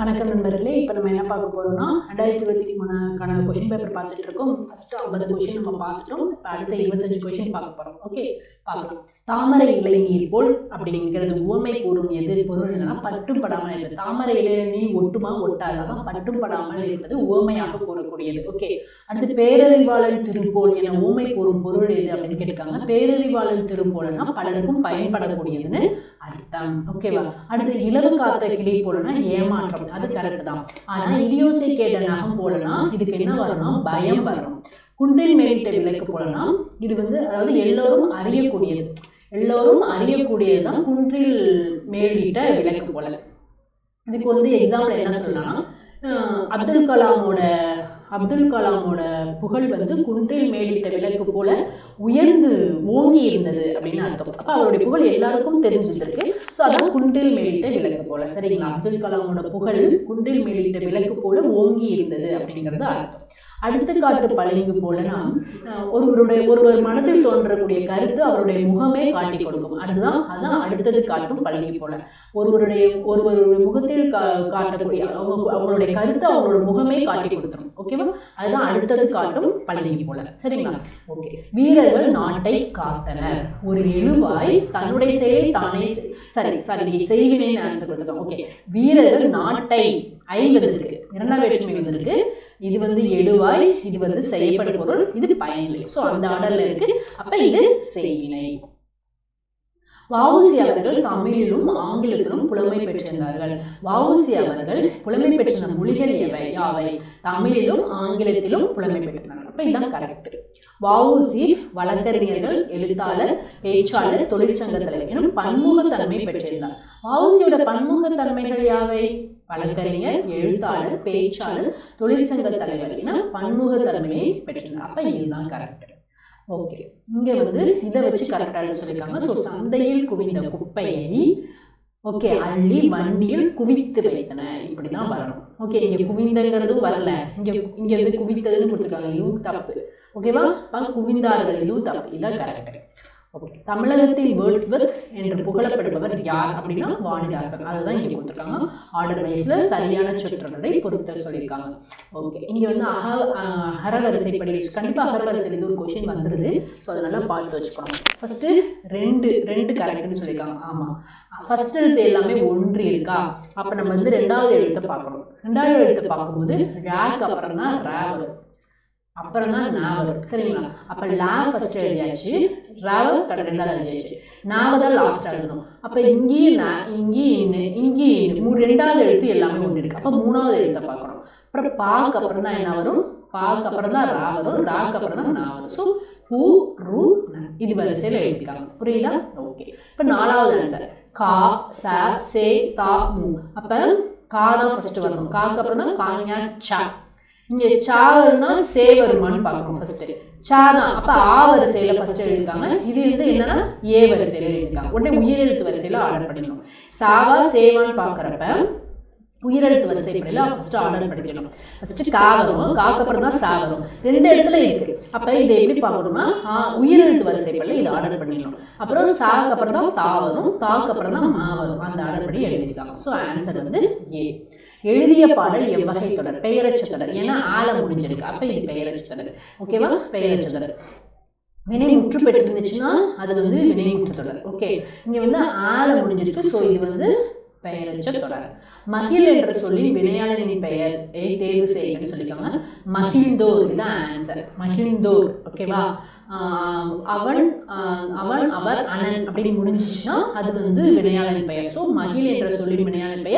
வணக்கம் நண்பர்களே இப்போ நம்ம என்ன பார்க்க போகிறோம்னா ரெண்டாயிரத்தி இருபத்தி மூணுக்கான கொஷின் பேப்பர் பார்த்துட்டு இருக்கோம். ஃபர்ஸ்ட் ஐம்பது கொஷின் நம்ம பார்த்துட்டோம். இப்போ அடுத்த இருபத்தஞ்சு கொஷின் பார்க்க போகிறோம் ஓகே பார்க்கலாம். தாமரை இலை நீர் போல் அப்படிங்கிறது உவமை கூறும் எது பொருள் என்னன்னா பட்டும் படாமல் இருப்பது தாமரை இலை நீர் ஒட்டுமா ஒட்டாதான் பட்டும் படாமல் இருப்பது உவமையாக கூறக்கூடியது. ஓகே அடுத்து பேரறிவாளன் திருப்போல் என உவமை கூறும் பொருள் எது அப்படின்னு கேட்டிருக்காங்க. பேரறிவாளன் திருப்போல்னா பலருக்கும் பயன்படக்கூடியதுன்னு அர்த்தம் ஓகேவா? அடுத்து இலவு காத்த கிளி போலனா ஏமாற்றம். அது கரெக்ட் தான். ஆனா இடியோசை கேட்ட நகம் போலனா இதுக்கு என்ன வரும்னா பயம் வரும் குன்றில் மேலிட்ட விளக்கு போலனா இது வந்து அதாவது எல்லோரும் அறியக்கூடியது. எல்லோரும் அறியக்கூடியதுதான் குன்றில் மேலிட்ட விளக்கு போல இதுக்கு வந்து எக்ஸாம்பிள் என்ன சொல்லலாம் அப்துல் கலாமோட அப்துல் கலாமோட புகழ் வந்து குன்றில் மேலிட்ட விளக்கு போல உயர்ந்து ஓங்கி இருந்தது அப்படின்னு அர்த்தம். அப்போ அவருடைய புகழ் எல்லாருக்கும் தெரிஞ்சிருக்கு ஸோ அதான் குன்றில் மேலிட்ட விளக்கு போல. சரிங்களா? அப்துல் கலாமோட புகழ் குன்றில் மேலிட்ட விளக்கு போல ஓங்கி இருந்தது அப்படிங்கிறது அர்த்தம். அடுத்த காட்டு பழங்கு போலனா அஹ் ஒருவருடைய ஒருவர் மனதில் தோன்றக்கூடிய கருத்து அவருடைய முகமே காட்டி கொடுக்கும். அதுதான் அதான் அடுத்தது காட்டும் பழங்கி போல. ஒருவருடைய ஒருவருடைய முகத்தில் காட்டக்கூடிய அவங்க அவங்களுடைய கருத்து அவங்களோட முகமே காட்டி கொடுத்துரும் ஓகேவா அதுதான் அடுத்தது காட்டும் பழங்கி போல. சரிங்களா? ஓகே வீரர்கள் நாட்டை காத்தனர். ஒரு எழுவாய் தன்னுடைய செயலை தானே சரி சரி செய்வினைன்னு ஆன்சர் கொடுத்துருக்கோம் ஓகே வீரர்கள் நாட்டை ஐ வந்திருக்கு இரண்டாம் வேற்றுமை வந்திருக்கு. இது வந்து எழுவாய் இது வந்து செய்யப்படும் பொருள். இது பயனில்லை. ஸோ அந்த ஆர்டர்ல இருக்கு. அப்ப இது செய்வினை வஉசி அவர்கள் தமிழிலும் ஆங்கிலத்திலும் புலமை பெற்றிருந்தார்கள். வஉசி அவர்கள் புலமை பெற்ற மொழிகள் எவை? யாவை? தமிழிலும் ஆங்கிலத்திலும் புலமை பெற்றிருந்தார்கள். அப்ப இதுதான் கரெக்ட் வஉசி வழக்கறிஞர்கள் எழுத்தாளர் பேச்சாளர் தொழிற்சங்க தலைவர் எனும் பன்முகத்தன்மை பெற்றிருந்தார். வஉசியோட பன்முகத்தன்மைகள் யாவை? வழக்கறிஞர் எழுத்தாளர் பேச்சாளர் தொழிற்சங்க தலைவர் என பன்முகத்தன்மையை பெற்றிருந்தார். அப்ப இதுதான் கரெக்ட் ஓகே இங்க வந்து இதை வச்சு கரெக்டாக சொல்லியிருக்காங்க ஸோ சந்தையில் குவிந்த குப்பையை ஓகே அள்ளி வண்டியில் குவித்து வைத்தன. இப்படிதான் வரணும் ஓகே இங்க குவிந்தங்கிறது வரல. இங்க இங்க வந்து குவித்ததுன்னு கொடுத்துருக்காங்க. இதுவும் தப்பு. ஓகேவா? குவிந்தார்கள் இதுவும் தப்பு இதான் கரெக்ட் ஓகே தமிழகத்தில் வேர்ட்ஸ்வர்த் என்று புகழப்படுபவர் யார் அப்படின்னா வாணிதாசன். அதுதான் இங்க கொடுத்துருக்காங்க. ஆர்டர் வைஸ்ல சரியான சொற்றொடரை பொறுத்த சொல்லியிருக்காங்க. ஓகே இங்க வந்து அக அஹ், அகரவரிசைப்படி கண்டிப்பா அகரவரிசையில் இது ஒரு கொஷின் வந்துருது ஸோ அதை நல்லா பார்த்து வச்சுக்கணும் ஃபர்ஸ்ட் ரெண்டு ரெண்டு கரெக்ட்னு சொல்லியிருக்காங்க. ஆமா. ஃபர்ஸ்ட் எழுத்து எல்லாமே ஒன்று இருக்கா? அப்ப நம்ம வந்து ரெண்டாவது எழுத்தை பார்க்கணும். ரெண்டாவது எழுத்தை பார்க்கும்போது ரேக் அப்புறம் தான் ரே வரும். அப்புறம் தான் நா வரும். சரிங்களா? அப்ப லா ஃபர்ஸ்ட் எழுதியாச்சு. ராவ ரெண்டாவது எழுதியாச்சு. நாவ தான் லாஸ்ட் எழுதணும். அப்ப இங்கேயும் இங்கேயும் இங்கேயும் மூணு ரெண்டாவது எழுத்து எல்லாமே ஒன்று இருக்கு. அப்ப மூணாவது எழுத்தை பார்க்கணும். அப்புறம் பாக்கு அப்புறம் தான் என்ன வரும்? பாக்கு அப்புறம் தான் ரா வரும். ராக்கு அப்புறம் தான் நா வரும். ஸோ பூ ரூ. இது வரிசையில் எழுதிருக்காங்க புரியுதா? ஓகே. இப்போ நாலாவது ஆன்சர் கா ச சே தா மு. அப்போ கா தான் ஃபர்ஸ்ட் வரணும். காக்கு அப்புறம் தான் காஞா சா. இங்க சா வரும்னா சே வருமான்னு பார்க்கணும் ஃபர்ஸ்ட் சா தான் அப்ப ஆ வரிசையில ஃபர்ஸ்ட் எழுதிருக்காங்க இது வந்து என்னன்னா ஏ வரிசையில எழுதிருக்காங்க உடனே உயிரெழுத்து வரிசையில ஆர்டர் பண்ணிடணும். சாவா சேவான்னு பார்க்கறப்ப உயிரெழுத்து வரிசைப்படியில் ஃபர்ஸ்ட் ஆர்டர் படிக்கணும் ஃபர்ஸ்ட் கா வரும் காக்கு அப்புறம் தான் சா வரும் ரெண்டு இடத்துல இருக்கு. அப்ப இதை எப்படி பார்க்கணும்னா உயிரெழுத்து வரிசைப்படியில் இதை ஆர்டர் பண்ணிடணும். அப்புறம் சாக்கு அப்புறம் தான் தா வரும் தாக்கு அப்புறம் தான் மா வரும் அந்த ஆர்டர் படி எழுதிருக்காங்க ஸோ ஆன்சர் வந்து ஏ எழுதிய பாடல் எவ்வகை தொடர். பெயரச்ச தொடர் ஏன்னா ஆல முடிஞ்சிருக்கு. அப்ப இது பெயரச்ச தொடர் ஓகேவா? பெயரச்ச தொடர் வினை முற்று பெற்றிருந்துச்சுன்னா அது வந்து வினை முற்று தொடர். ஓகே. இங்க வந்து ஆல முடிஞ்சிருக்கு. ஸோ இது வந்து பெயரச்ச தொடர். மகிழ் என்ற சொல்லின் வினையாளனின் பெயர். தேர்வு செய்யணும்னு சொல்லியிருக்காங்க மகிழ்ந்தோர் இதுதான் ஆன்சர் மகிழ்ந்தோர். ஓகேவா? அவன் அவன் அவர் அனன் அப்படின்னு முடிஞ்சிச்சுன்னா அது வந்து வினையாளனின் பெயர். ஸோ மகிழ் என்ற சொல்லின் வினையாளன் பெயர்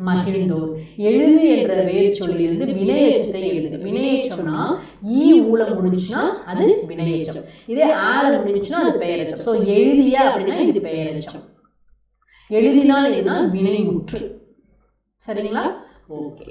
மகிழ்ந்தோர் எழுது என்ற வேர் சொல்லிலிருந்து வினையச்சத்தை எழுது. வினையச்சம்னா ஈ ஊலம் முடிஞ்சுச்சுன்னா அது வினையச்சம் இதே ஆல முடிஞ்சுச்சுன்னா அது பெயரச்சம் ஸோ எழுதிய அப்படின்னா இது பெயரச்சம் எழுதினால் எதுனா வினைமுற்று சரிங்களா? ஓகே.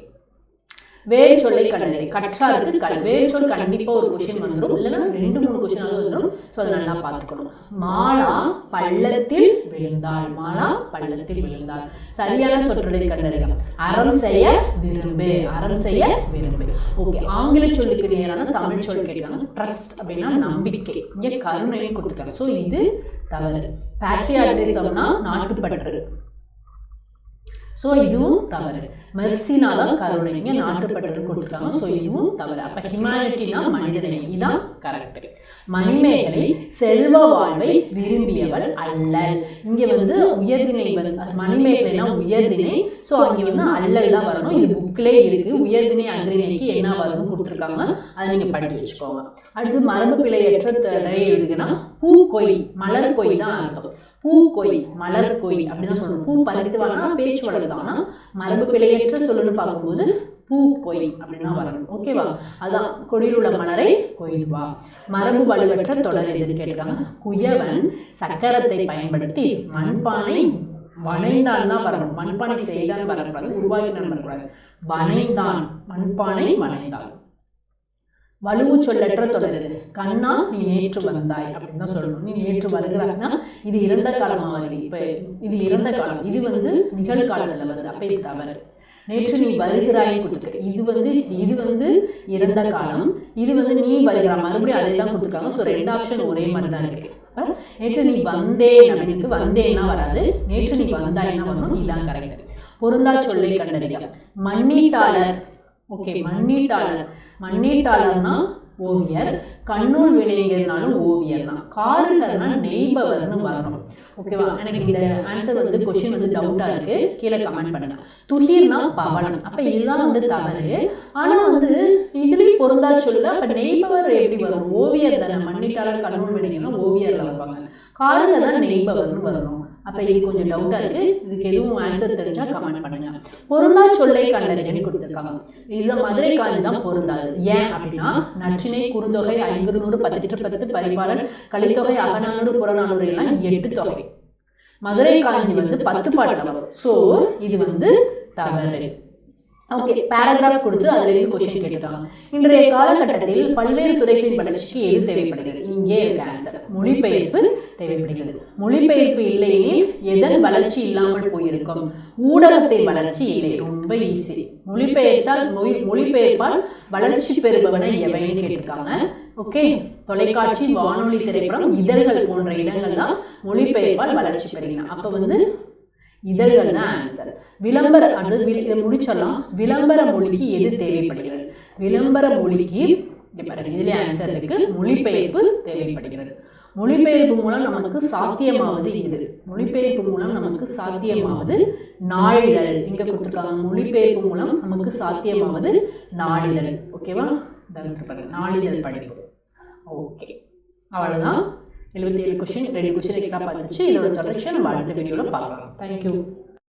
வேர் சொல்லை கண்டறி கற்றாருக்கு கல். வேர் சொல் கண்டிப்பா ஒரு கொஸ்டின் வந்துடும். இல்லைன்னா ரெண்டு மூணு கொஸ்டின் வந்துடும். ஸோ அதை நல்லா பார்த்துக்கணும். மாலா பள்ளத்தில் விழுந்தாள். மாலா பள்ளத்தில் விழுந்தாள். சரியான சொற்றொடரை கண்டறியும் அறம் செய்ய விரும்பு. அறம் செய்ய விரும்பு. ஓகே ஆங்கில சொல்லுக்கு நேரான தமிழ் சொல் கேட்கிறாங்க ட்ரஸ்ட் அப்படின்னா நம்பிக்கை. இங்கே கருணையை கொடுத்துருக்காங்க ஸோ இது தவறு. பேட்ரியாட்டிசம்னா நாட்டுப்பற்று. ஸோ இதுவும் தவறு. மெர்சினா தான் கருணைங்க நாட்டுப்பட்டது கொடுத்துருக்காங்க. ஸோ இதுவும் தவறு. அப்போ ஹியூமானிட்டினா மனிதநேயம் இதான் கரெக்ட். மணிமேகலை செல்வ வாழ்வை விரும்பியவள் அல்லல் இங்கே வந்து உயர்திணை வந்து மணிமேகலைனா உயர்திணை. ஸோ அங்கே வந்து அல்லல் தான் வரணும். இது புக்கிலே இருக்கு. உயர்திணை அங்கிரிணைக்கு என்ன வரணும் கொடுத்துருக்காங்க? அதை நீங்கள் படித்து வச்சுக்கோங்க. அடுத்து மரபு பிழையற்ற தடை எழுதுனா பூக்கொய் மலர் கொய் தான் அர்த்தம். பூக்கொய் மலர் கொய் அப்படின்னு சொல்லணும் பூ பறித்து வாங்கினா பேச்சு வழக்குதான் மரபு பிழையற்ற சொல்லணும்னு பார்க்கும்போது பூ கொய் அப்படின்னா வரணும் ஓகேவா? அதான் கொடியில் உள்ள மலரை கொய்வா. மரபு வலுவற்ற தொடர் எது கேட்டிருக்காங்க குயவன் சக்கரத்தை பயன்படுத்தி மண்பானை வனைந்தான் தான் வரணும் மண்பானை செய்தான் வரக்கூடாது உருவாக்கினான் வரக்கூடாது வனைந்தான் மண்பானை வனைந்தான் வலுவு சொல்லற்ற தொடர்? கண்ணா நீ நேற்று வந்தாய் அப்படின்னு தான் சொல்லணும். நீ நேற்று வருகிறாய்னா இது இறந்த காலம்? மாதிரி இப்போ இது இறந்த காலம்? இது வந்து நிகழ்காலத்துல வருது. அப்போ இது தவறு. நேற்று நீ வருகிறாய் கொடுத்துருக்கு. இது வந்து இது வந்து இறந்த காலம். இது வந்து நீ வருகிறாய். மறுபடியும் அதே தான் கொடுத்துருக்காங்க. ஸோ ரெண்டு ஆப்ஷன் ஒரே மாதிரி தான் இருக்கு. நேற்று நீ வந்தேன் அப்படின்னு வந்தேன்னா வராது. நேற்று நீ வந்தாய்னா வரணும் இதான் கரெக்ட். பொருந்தா சொல்லை கண்டறியா. மண்ணீட்டாளர் ஓகே மண்ணீட்டாளர் மண்ணீட்டாளர்னா ஓவியர் கண்ணூல் விளைஞர்னாலும் ஓவியர் தான். காருகர்னா நெய்பவர்னு வரணும் ஓகேவா? எனக்கு இந்த ஆன்சர் வந்து கொஸ்டின் வந்து டவுட்டாக இருக்கு. கீழே கமெண்ட் பண்ணுங்க. துகிர்னா பவளம். அப்போ இதுதான் வந்து தவறு. ஆனால் வந்து இதுலேயும் பொருந்தா சொல்ல அப்போ நெய்பவர் எப்படி வரும்? ஓவியர் தானே. மண்ணீட்டாளர் கண்ணூல் விளைஞர்னா ஓவியரில் வருவாங்க. காருகர் தான் நெய்பவர்னு வரணும் அப்போ இது கொஞ்சம் டவுட்டாக இருக்கு. இதுக்கு எதுவும் ஆன்சர் தெரிஞ்சா கமெண்ட் பண்ணுங்க. பொருந்தா சொல்லை கண்டறியன்னு கொடுத்துருக்காங்க. இதுல மதுரை காஞ்சி தான் பொருந்தாது. ஏன் அப்படின்னா நற்றினை குறுந்தொகை ஐங்குறுநூறு பதிற்று பத்து பரிபாலன் கலித்தொகை அகநானூறு புறநானூறு எல்லாம் எட்டு தொகை. மதுரை காஞ்சி வந்து பத்து பாட்டில் வரும். ஸோ இது வந்து தவறு. ஓகே பேராகிராஃப் கொடுத்து அதுல இருந்து கொஸ்டின் கேட்டுட்டாங்க இன்றைய காலகட்டத்தில் பல்வேறு துறைகளின் வளர்ச்சிக்கு எது தேவைப்படுகிறது? இங்கே இருக்கு ஆன்சர் மொழிபெயர்ப்பு தேவைப்படுகிறது. மொழிபெயர்ப்பு இல்லையெனில் எதன் வளர்ச்சி இல்லாமல் போயிருக்கும்? ஊடகத்தின் வளர்ச்சி இல்லை. ரொம்ப ஈஸி மொழிபெயர்த்தால் மொழி மொழிபெயர்ப்பால் வளர்ச்சி பெறுபவனை எவைன்னு கேட்டிருக்காங்க? ஓகே. தொலைக்காட்சி வானொலி திரைப்படம் இதழ்கள் போன்ற இடங்கள் தான் மொழிபெயர்ப்பால் வளர்ச்சி பெறுகின்றன அப்போ வந்து இதழ்கள் தான் ஆன்சர் விளம்பர அது வில்- விளம்பர மொழிக்கு எது தேவைப்படுகிறது? விளம்பர மொழிக்கு இங்க ஆன்சர் இருக்கு. மொழிபெயர்ப்பு தேவைப்படுகிறது. மொழிபெயர்ப்பு மூலம் நமக்கு சாத்தியமாவது இது மொழிபெயர்ப்பு மூலம் நமக்கு சாத்தியமாவது நாளிதழ். இங்க கொடுத்துருக்காங்க மொழிபெயர்ப்பு மூலம் நமக்கு சாத்தியமாவது நாளிதழ். ஓகேவா நாளிதழ் படிப்பு. ஓகே அவ்வளவுதான். எழுபத்தி ஏழு கொஸ்டின் ரெண்டு கொஸ்டின் எக்ஸ்ட்ரா பார்த்துச்சு இதோட தொடர்ச்சி நம்ம அடுத்த வீடியோவில் பார்க்கலாம். தேங்க்யூ